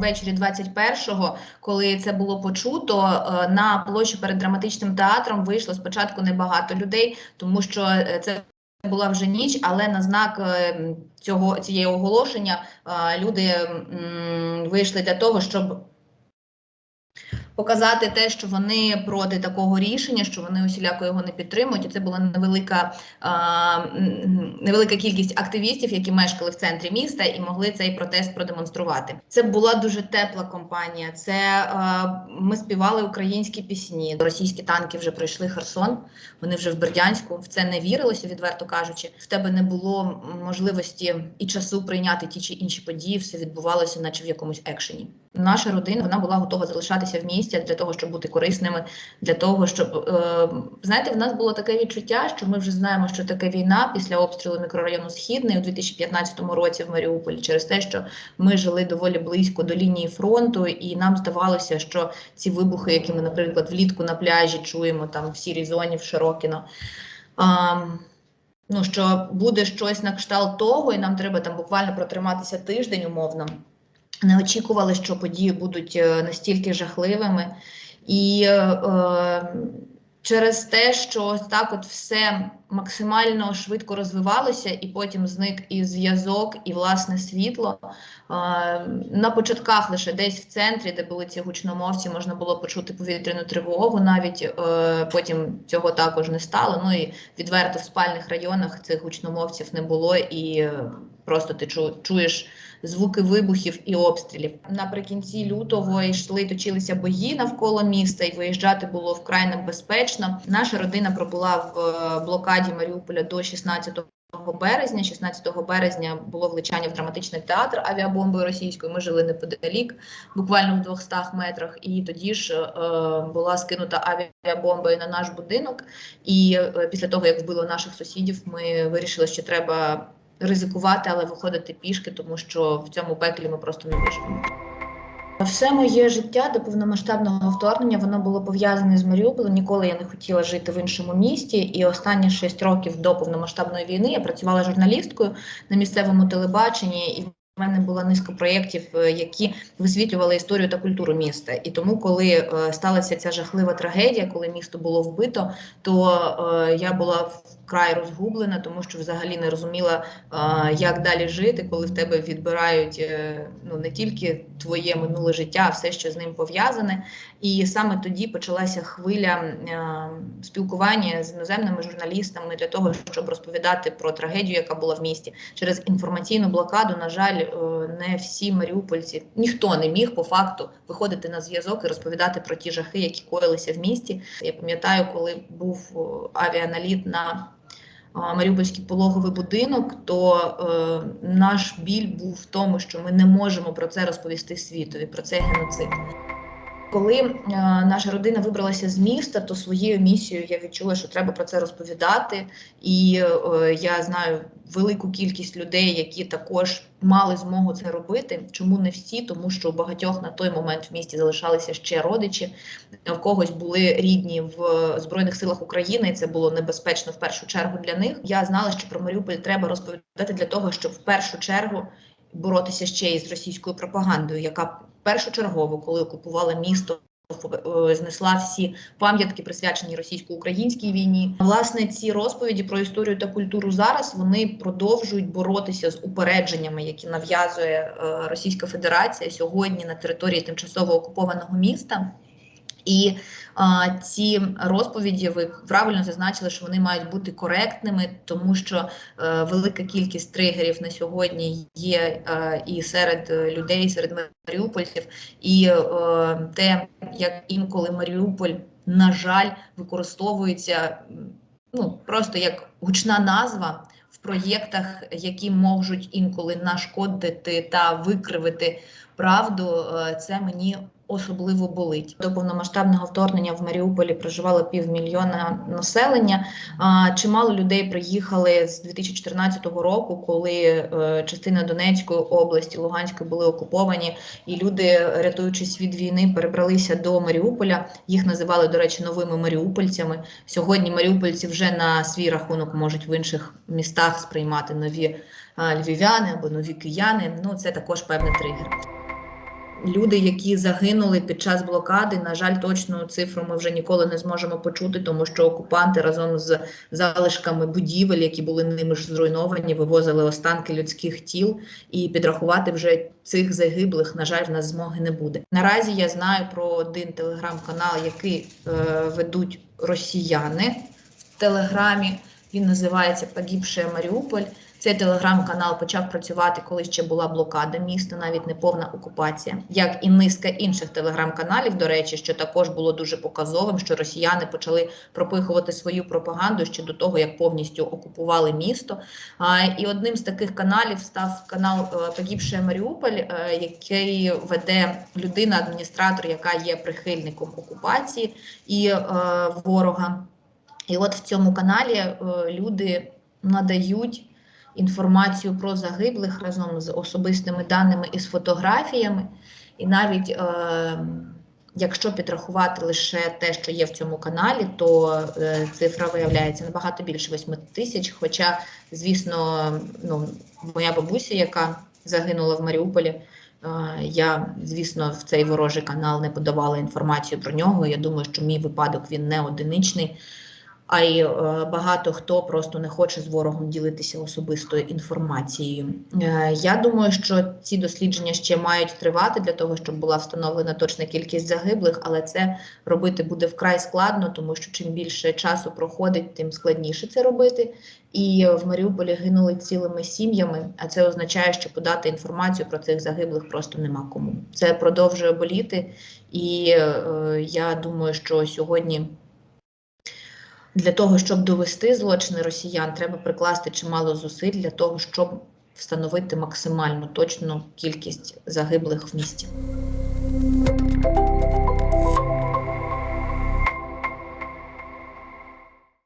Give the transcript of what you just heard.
ввечері 21-го, коли це було почуто, е, на площу перед драматичним театром вийшло спочатку небагато людей, тому що е, це була вже ніч, але на знак е, цього цієї оголошення люди вийшли для того, щоб показати те, що вони проти такого рішення, що вони усіляко його не підтримують. І це була невелика, а, невелика кількість активістів, які мешкали в центрі міста і могли цей протест продемонструвати. Це була дуже тепла компанія. Це а, ми співали українські пісні. Російські танки вже пройшли Херсон. Вони вже в Бердянську. В це не вірилося, відверто кажучи. В тебе не було можливості і часу прийняти ті чи інші події. Все відбувалося, наче в якомусь екшені. Наша родина вона була готова залишатися в місті для того, щоб бути корисними, для того, щоб е, знаєте, в нас було таке відчуття, що ми вже знаємо, що таке війна після обстрілу мікрорайону Східний у 2015 році в Маріуполі, через те, що ми жили доволі близько до лінії фронту, і нам здавалося, що ці вибухи, які ми, наприклад, влітку на пляжі чуємо там в сірій зоні в Широкіно. Ну, що буде щось на кшталт того, і нам треба там буквально протриматися тиждень умовно не очікували, що події будуть е, настільки жахливими. І е, через те, що так от все максимально швидко розвивалося, і потім зник і зв'язок, і власне світло. Е, на початках лише десь в центрі, де були ці гучномовці, можна було почути повітряну тривогу. Навіть е, потім цього також не стало. Ну і відверто в спальних районах цих гучномовців не було, і е, просто ти чуєш звуки вибухів і обстрілів. Наприкінці лютого йшли, точилися бої навколо міста, і виїжджати було вкрай небезпечно. Наша родина пробула в е, блокаді Маріуполя до 16 березня. 16 березня було влучання в драматичний театр авіабомбою російською. Ми жили неподалік, буквально в 200 метрах. І тоді ж е, була скинута авіабомбою на наш будинок. І е, після того, як вбило наших сусідів, ми вирішили, що треба ризикувати, але виходити пішки, тому що в цьому пеклі ми просто не виживемо. Все моє життя до повномасштабного вторгнення воно було пов'язане з Маріуполем. Ніколи я не хотіла жити в іншому місті. І останні шість років до повномасштабної війни я працювала журналісткою на місцевому телебаченні. І у мене була низка проєктів, е, які висвітлювали історію та культуру міста. І тому, коли е, сталася ця жахлива трагедія, коли місто було вбито, то е, я була вкрай розгублена, тому що взагалі не розуміла, як далі жити, коли в тебе відбирають ну не тільки твоє минуле життя, а все, що з ним пов'язане. І саме тоді почалася хвиля спілкування з іноземними журналістами для того, щоб розповідати про трагедію, яка була в місті через інформаційну блокаду. На жаль, е, не всі маріупольці ніхто не міг по факту виходити на зв'язок і розповідати про ті жахи, які коїлися в місті. Я пам'ятаю, коли був авіаналіт на Маріупольський пологовий будинок, то е, наш біль був в тому, що ми не можемо про це розповісти світові, про цей геноцид. Коли е, наша родина вибралася з міста, то своєю місією я відчула, що треба про це розповідати. І е, я знаю велику кількість людей, які також мали змогу це робити. Чому не всі? Тому що у багатьох на той момент в місті залишалися ще родичі, в когось були рідні в Збройних силах України, і це було небезпечно в першу чергу для них. Я знала, що про Маріуполь треба розповідати для того, щоб в першу чергу боротися ще із російською пропагандою, яка першочергово, коли окупувала місто. Е, Знесла всі пам'ятки, присвячені російсько-українській війні. Власне, ці розповіді про історію та культуру зараз вони продовжують боротися з упередженнями, які нав'язує е, Російська Федерація сьогодні на території тимчасово окупованого міста. І а, ці розповіді ви правильно зазначили, що вони мають бути коректними, тому що е, велика кількість тригерів на сьогодні є е, і серед е, людей, серед маріупольців, і е, те, як інколи Маріуполь, на жаль, використовується ну просто як гучна назва в проєктах, які можуть інколи нашкодити та викривити правду. Це мені особливо болить. До повномасштабного вторгнення в Маріуполі проживало півмільйона населення. Чимало людей приїхали з 2014 року, коли е, частина Донецької області, Луганської були окуповані, і люди, рятуючись від війни, перебралися до Маріуполя. Їх називали, до речі, новими маріупольцями. Сьогодні маріупольці вже на свій рахунок можуть в інших містах сприймати нові львів'яни або нові кияни. Ну це також певний тригер. Люди, які загинули під час блокади. На жаль, точну цифру ми вже ніколи не зможемо почути, тому що окупанти разом з залишками будівель, які були ними ж зруйновані, вивозили останки людських тіл, і підрахувати вже цих загиблих, на жаль, в нас змоги не буде. Наразі я знаю про один телеграм-канал, який е, ведуть росіяни в телеграмі. Він називається Погибшая Маріуполь. Цей телеграм-канал почав працювати, коли ще була блокада міста, навіть не повна окупація, як і низка інших телеграм-каналів. До речі, що також було дуже показовим, що росіяни почали пропихувати свою пропаганду ще до того, як повністю окупували місто. І одним з таких каналів став канал е, Погибшая Маріуполь, е, який веде людина, адміністратор, яка є прихильником окупації і е, ворога. І от в цьому каналі люди надають інформацію про загиблих разом з особистими даними і з фотографіями. І навіть е, якщо підрахувати лише те, що є в цьому каналі, то е, цифра виявляється набагато більше 8 тисяч. Хоча, звісно, ну, моя бабуся, яка загинула в Маріуполі, е, я, звісно, в цей ворожий канал не подавала інформацію про нього. Я думаю, що мій випадок він не одиничний а й е, багато хто просто не хоче з ворогом ділитися особистою інформацією. Е, я думаю, що ці дослідження ще мають тривати для того, щоб була встановлена точна кількість загиблих, але це робити буде вкрай складно, тому що чим більше часу проходить, тим складніше це робити. І в Маріуполі гинули цілими сім'ями, а це означає, що подати інформацію про цих загиблих просто нема кому. Це продовжує боліти, і е, я думаю, що сьогодні. Для того, щоб довести злочини росіян, треба прикласти чимало зусиль для того, щоб встановити максимально точну кількість загиблих в місті.